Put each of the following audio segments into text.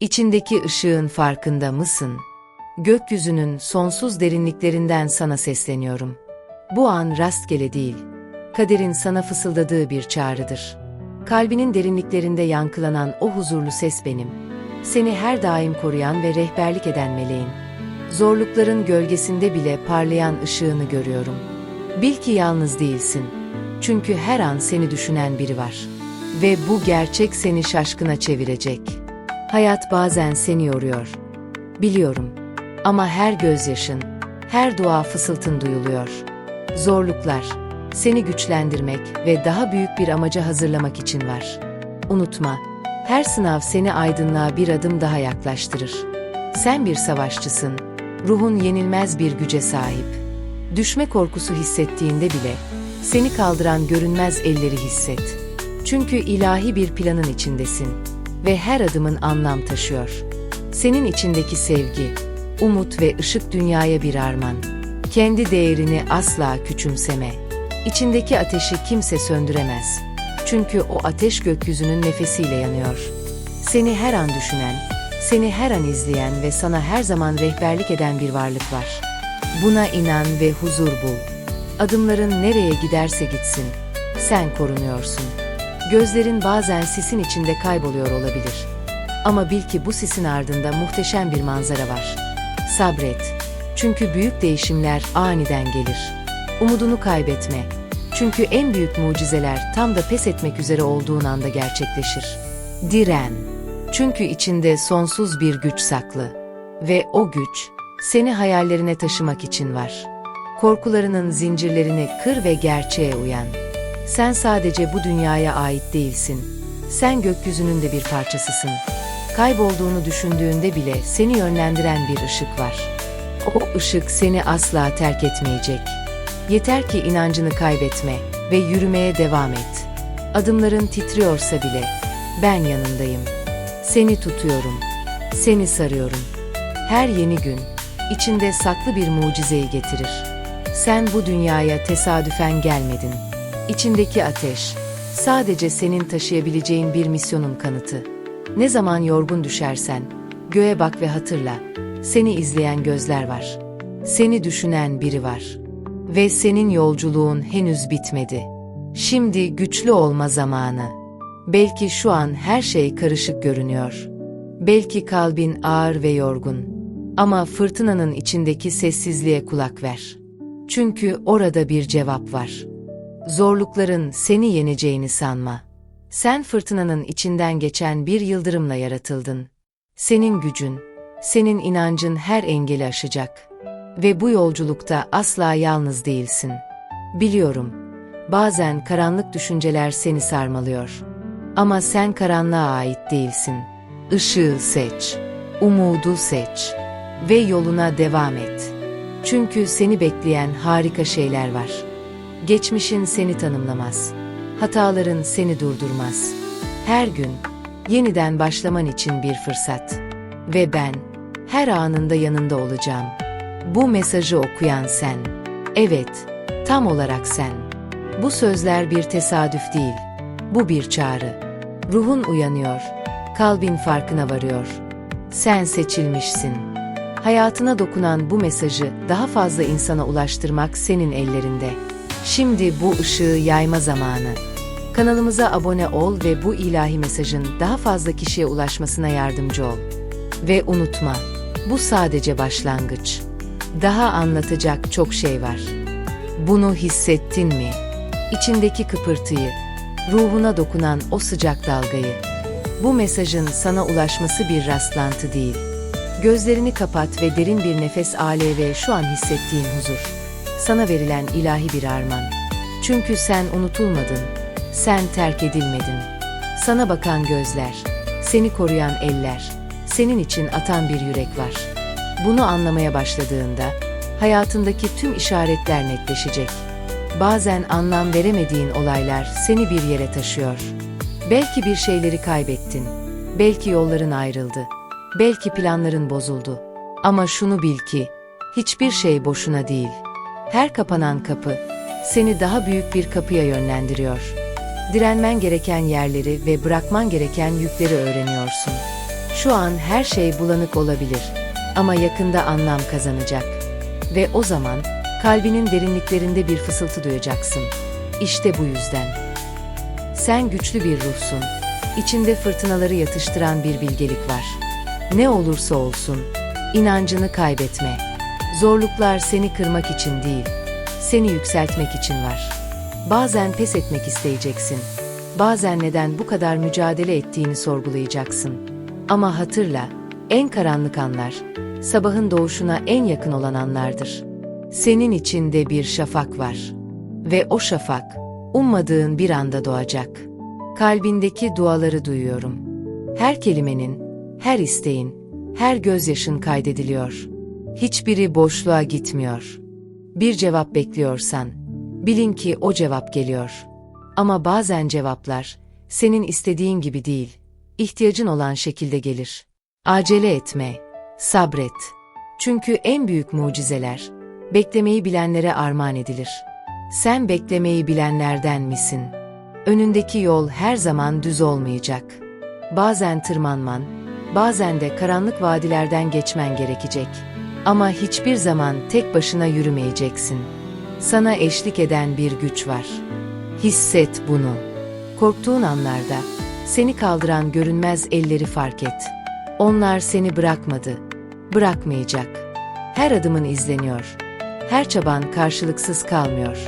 İçindeki ışığın farkında mısın? Gökyüzünün sonsuz derinliklerinden sana sesleniyorum. Bu an rastgele değil, kaderin sana fısıldadığı bir çağrıdır. Kalbinin derinliklerinde yankılanan o huzurlu ses benim. Seni her daim koruyan ve rehberlik eden meleğin. Zorlukların gölgesinde bile parlayan ışığını görüyorum. Bil ki yalnız değilsin. Çünkü her an seni düşünen biri var. Ve bu gerçek seni şaşkına çevirecek. Hayat bazen seni yoruyor. Biliyorum. Ama her gözyaşın, her dua fısıltın duyuluyor. Zorluklar, seni güçlendirmek ve daha büyük bir amaca hazırlamak için var. Unutma, her sınav seni aydınlığa bir adım daha yaklaştırır. Sen bir savaşçısın, ruhun yenilmez bir güce sahip. Düşme korkusu hissettiğinde bile, seni kaldıran görünmez elleri hisset. Çünkü ilahi bir planın içindesin ve her adımın anlam taşıyor. Senin içindeki sevgi, umut ve ışık dünyaya bir armağan. Kendi değerini asla küçümseme. İçindeki ateşi kimse söndüremez. Çünkü o ateş gökyüzünün nefesiyle yanıyor. Seni her an düşünen, seni her an izleyen ve sana her zaman rehberlik eden bir varlık var. Buna inan ve huzur bul. Adımların nereye giderse gitsin, sen korunuyorsun. Gözlerin bazen sisin içinde kayboluyor olabilir. Ama bil ki bu sisin ardında muhteşem bir manzara var. Sabret. Çünkü büyük değişimler aniden gelir. Umudunu kaybetme. Çünkü en büyük mucizeler tam da pes etmek üzere olduğun anda gerçekleşir. Diren. Çünkü içinde sonsuz bir güç saklı. Ve o güç, seni hayallerine taşımak için var. Korkularının zincirlerini kır ve gerçeğe uyan. Sen sadece bu dünyaya ait değilsin. Sen gökyüzünün de bir parçasısın. Kaybolduğunu düşündüğünde bile seni yönlendiren bir ışık var. O ışık seni asla terk etmeyecek. Yeter ki inancını kaybetme ve yürümeye devam et. Adımların titriyorsa bile ben yanındayım. Seni tutuyorum. Seni sarıyorum. Her yeni gün içinde saklı bir mucizeyi getirir. Sen bu dünyaya tesadüfen gelmedin. İçindeki ateş sadece senin taşıyabileceğin bir misyonun kanıtı. Ne zaman yorgun düşersen göğe bak ve hatırla. Seni izleyen gözler var. Seni düşünen biri var. Ve senin yolculuğun henüz bitmedi. Şimdi güçlü olma zamanı. Belki şu an her şey karışık görünüyor. Belki kalbin ağır ve yorgun. Ama fırtınanın içindeki sessizliğe kulak ver. Çünkü orada bir cevap var. Zorlukların seni yeneceğini sanma. Sen fırtınanın içinden geçen bir yıldırımla yaratıldın. Senin gücün, senin inancın her engeli aşacak. Ve bu yolculukta asla yalnız değilsin. Biliyorum, bazen karanlık düşünceler seni sarmalıyor. Ama sen karanlığa ait değilsin. Işığı seç, umudu seç ve yoluna devam et. Çünkü seni bekleyen harika şeyler var. Geçmişin seni tanımlamaz. Hataların seni durdurmaz. Her gün yeniden başlaman için bir fırsat. Ve ben her anında yanında olacağım. Bu mesajı okuyan sen. Evet, tam olarak sen. Bu sözler bir tesadüf değil. Bu bir çağrı. Ruhun uyanıyor. Kalbin farkına varıyor. Sen seçilmişsin. Hayatına dokunan bu mesajı daha fazla insana ulaştırmak senin ellerinde. Şimdi bu ışığı yayma zamanı. Kanalımıza abone ol ve bu ilahi mesajın daha fazla kişiye ulaşmasına yardımcı ol. Ve unutma, bu sadece başlangıç. Daha anlatacak çok şey var. Bunu hissettin mi? İçindeki kıpırtıyı, ruhuna dokunan o sıcak dalgayı. Bu mesajın sana ulaşması bir rastlantı değil. Gözlerini kapat ve derin bir nefes al ve şu an hissettiğin huzur. Sana verilen ilahi bir armağan. Çünkü sen unutulmadın. Sen terk edilmedin. Sana bakan gözler, seni koruyan eller, senin için atan bir yürek var. Bunu anlamaya başladığında hayatındaki tüm işaretler netleşecek. Bazen anlam veremediğin olaylar seni bir yere taşıyor. Belki bir şeyleri kaybettin. Belki yolların ayrıldı. Belki planların bozuldu. Ama şunu bil ki hiçbir şey boşuna değil. Her kapanan kapı seni daha büyük bir kapıya yönlendiriyor. Direnmen gereken yerleri ve bırakman gereken yükleri öğreniyorsun. Şu an her şey bulanık olabilir ama yakında anlam kazanacak. Ve o zaman kalbinin derinliklerinde bir fısıltı duyacaksın. İşte bu yüzden. Sen güçlü bir ruhsun. İçinde fırtınaları yatıştıran bir bilgelik var. Ne olursa olsun, inancını kaybetme. Zorluklar seni kırmak için değil, seni yükseltmek için var. Bazen pes etmek isteyeceksin. Bazen neden bu kadar mücadele ettiğini sorgulayacaksın. Ama hatırla, en karanlık anlar, sabahın doğuşuna en yakın olan anlardır. Senin içinde bir şafak var. Ve o şafak, ummadığın bir anda doğacak. Kalbindeki duaları duyuyorum. Her kelimenin, her isteğin, her gözyaşın kaydediliyor. Hiçbiri boşluğa gitmiyor. Bir cevap bekliyorsan, bilin ki o cevap geliyor. Ama bazen cevaplar, senin istediğin gibi değil, ihtiyacın olan şekilde gelir. Acele etme, sabret. Çünkü en büyük mucizeler, beklemeyi bilenlere armağan edilir. Sen beklemeyi bilenlerden misin? Önündeki yol her zaman düz olmayacak. Bazen tırmanman, bazen de karanlık vadilerden geçmen gerekecek. Ama hiçbir zaman tek başına yürümeyeceksin. Sana eşlik eden bir güç var. Hisset bunu. Korktuğun anlarda seni kaldıran görünmez elleri fark et. Onlar seni bırakmadı, bırakmayacak. Her adımın izleniyor. Her çaban karşılıksız kalmıyor.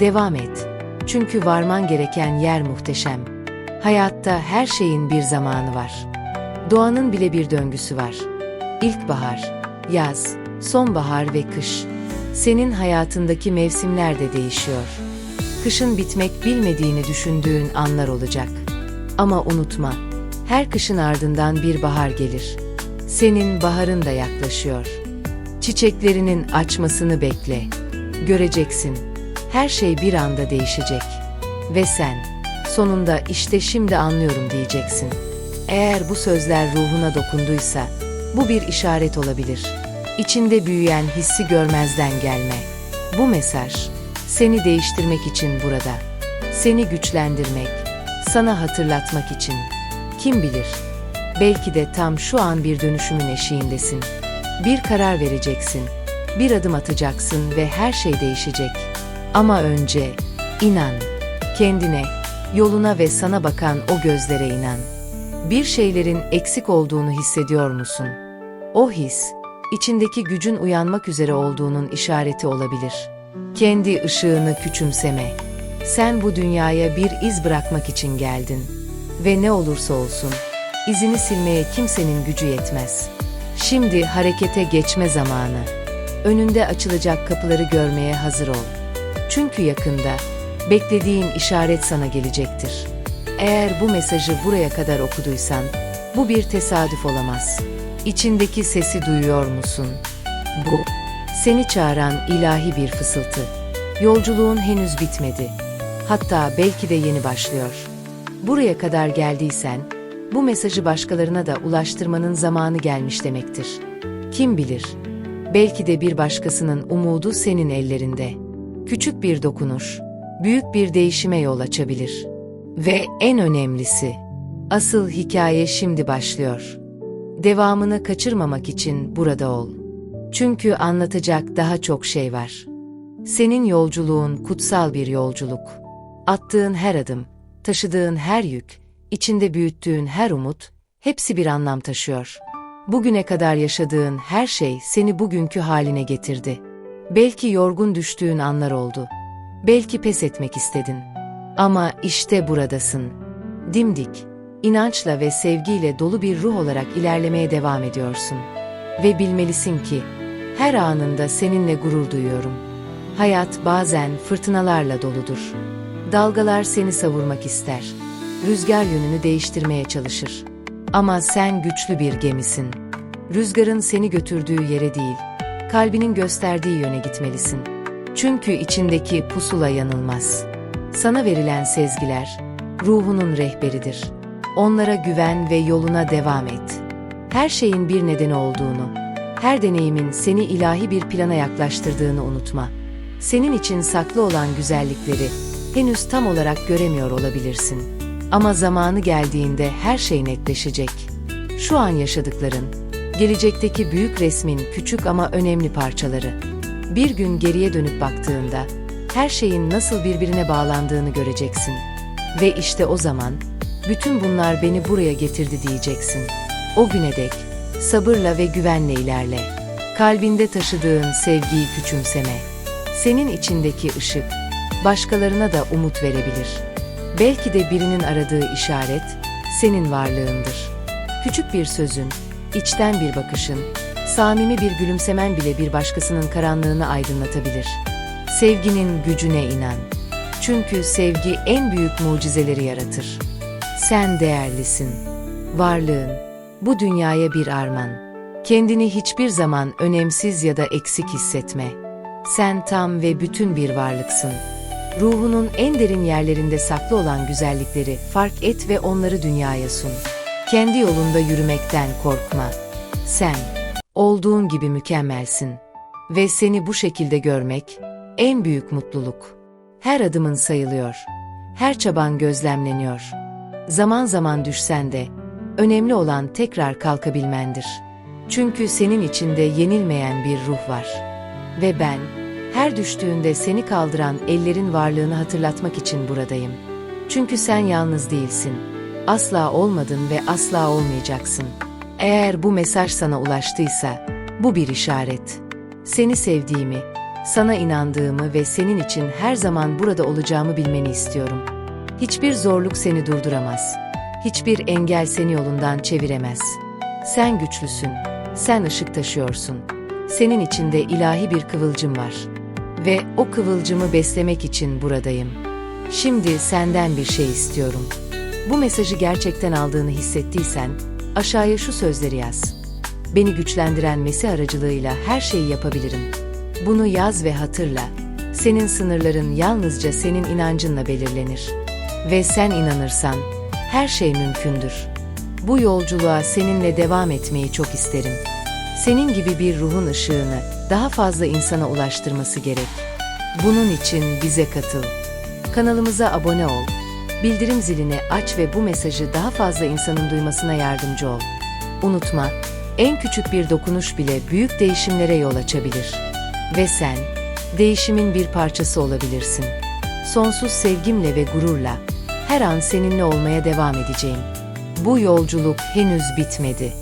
Devam et. Çünkü varman gereken yer muhteşem. Hayatta her şeyin bir zamanı var. Doğanın bile bir döngüsü var. İlkbahar, yaz, sonbahar ve kış. Senin hayatındaki mevsimler de değişiyor. Kışın bitmek bilmediğini düşündüğün anlar olacak. Ama unutma, her kışın ardından bir bahar gelir. Senin baharın da yaklaşıyor. Çiçeklerinin açmasını bekle. Göreceksin. Her şey bir anda değişecek. Ve sen, sonunda işte şimdi anlıyorum diyeceksin. Eğer bu sözler ruhuna dokunduysa, bu bir işaret olabilir. İçinde büyüyen hissi görmezden gelme. Bu mesaj, seni değiştirmek için burada. Seni güçlendirmek, sana hatırlatmak için. Kim bilir, belki de tam şu an bir dönüşümün eşiğindesin. Bir karar vereceksin, bir adım atacaksın ve her şey değişecek. Ama önce inan, kendine, yoluna ve sana bakan o gözlere inan. Bir şeylerin eksik olduğunu hissediyor musun? O his, içindeki gücün uyanmak üzere olduğunun işareti olabilir. Kendi ışığını küçümseme. Sen bu dünyaya bir iz bırakmak için geldin. Ve ne olursa olsun, izini silmeye kimsenin gücü yetmez. Şimdi harekete geçme zamanı. Önünde açılacak kapıları görmeye hazır ol. Çünkü yakında beklediğin işaret sana gelecektir. Eğer bu mesajı buraya kadar okuduysan, bu bir tesadüf olamaz. İçindeki sesi duyuyor musun? Bu, seni çağıran ilahi bir fısıltı. Yolculuğun henüz bitmedi. Hatta belki de yeni başlıyor. Buraya kadar geldiysen, bu mesajı başkalarına da ulaştırmanın zamanı gelmiş demektir. Kim bilir, belki de bir başkasının umudu senin ellerinde. Küçük bir dokunuş, büyük bir değişime yol açabilir. Ve en önemlisi, asıl hikaye şimdi başlıyor. Devamını kaçırmamak için burada ol. Çünkü anlatacak daha çok şey var. Senin yolculuğun kutsal bir yolculuk. Attığın her adım, taşıdığın her yük, içinde büyüttüğün her umut, hepsi bir anlam taşıyor. Bugüne kadar yaşadığın her şey seni bugünkü haline getirdi. Belki yorgun düştüğün anlar oldu. Belki pes etmek istedin. Ama işte buradasın. Dimdik, inançla ve sevgiyle dolu bir ruh olarak ilerlemeye devam ediyorsun. Ve bilmelisin ki, her anında seninle gurur duyuyorum. Hayat bazen fırtınalarla doludur. Dalgalar seni savurmak ister. Rüzgar yönünü değiştirmeye çalışır. Ama sen güçlü bir gemisin. Rüzgarın seni götürdüğü yere değil, kalbinin gösterdiği yöne gitmelisin. Çünkü içindeki pusula yanılmaz. Sana verilen sezgiler, ruhunun rehberidir. Onlara güven ve yoluna devam et. Her şeyin bir nedeni olduğunu, her deneyimin seni ilahi bir plana yaklaştırdığını unutma. Senin için saklı olan güzellikleri henüz tam olarak göremiyor olabilirsin. Ama zamanı geldiğinde her şey netleşecek. Şu an yaşadıkların, gelecekteki büyük resmin küçük ama önemli parçaları. Bir gün geriye dönüp baktığında, her şeyin nasıl birbirine bağlandığını göreceksin. Ve işte o zaman, bütün bunlar beni buraya getirdi diyeceksin. O güne dek, sabırla ve güvenle ilerle. Kalbinde taşıdığın sevgiyi küçümseme. Senin içindeki ışık, başkalarına da umut verebilir. Belki de birinin aradığı işaret, senin varlığındır. Küçük bir sözün, içten bir bakışın, samimi bir gülümsemen bile bir başkasının karanlığını aydınlatabilir. Sevginin gücüne inan. Çünkü sevgi en büyük mucizeleri yaratır. Sen değerlisin. Varlığın, bu dünyaya bir armağan. Kendini hiçbir zaman önemsiz ya da eksik hissetme. Sen tam ve bütün bir varlıksın. Ruhunun en derin yerlerinde saklı olan güzellikleri fark et ve onları dünyaya sun. Kendi yolunda yürümekten korkma. Sen, olduğun gibi mükemmelsin. Ve seni bu şekilde görmek, en büyük mutluluk. Her adımın sayılıyor. Her çaban gözlemleniyor. Zaman zaman düşsen de, önemli olan tekrar kalkabilmendir. Çünkü senin içinde yenilmeyen bir ruh var. Ve ben, her düştüğünde seni kaldıran ellerin varlığını hatırlatmak için buradayım. Çünkü sen yalnız değilsin. Asla olmadın ve asla olmayacaksın. Eğer bu mesaj sana ulaştıysa, bu bir işaret. Seni sevdiğimi, sana inandığımı ve senin için her zaman burada olacağımı bilmeni istiyorum. Hiçbir zorluk seni durduramaz. Hiçbir engel seni yolundan çeviremez. Sen güçlüsün. Sen ışık taşıyorsun. Senin içinde ilahi bir kıvılcım var. Ve o kıvılcımı beslemek için buradayım. Şimdi senden bir şey istiyorum. Bu mesajı gerçekten aldığını hissettiysen, aşağıya şu sözleri yaz. Beni güçlendiren Mesih aracılığıyla her şeyi yapabilirim. Bunu yaz ve hatırla. Senin sınırların yalnızca senin inancınla belirlenir. Ve sen inanırsan, her şey mümkündür. Bu yolculuğa seninle devam etmeyi çok isterim. Senin gibi bir ruhun ışığını daha fazla insana ulaştırması gerek. Bunun için bize katıl. Kanalımıza abone ol. Bildirim zilini aç ve bu mesajı daha fazla insanın duymasına yardımcı ol. Unutma, en küçük bir dokunuş bile büyük değişimlere yol açabilir. Ve sen, değişimin bir parçası olabilirsin. Sonsuz sevgimle ve gururla, her an seninle olmaya devam edeceğim. Bu yolculuk henüz bitmedi.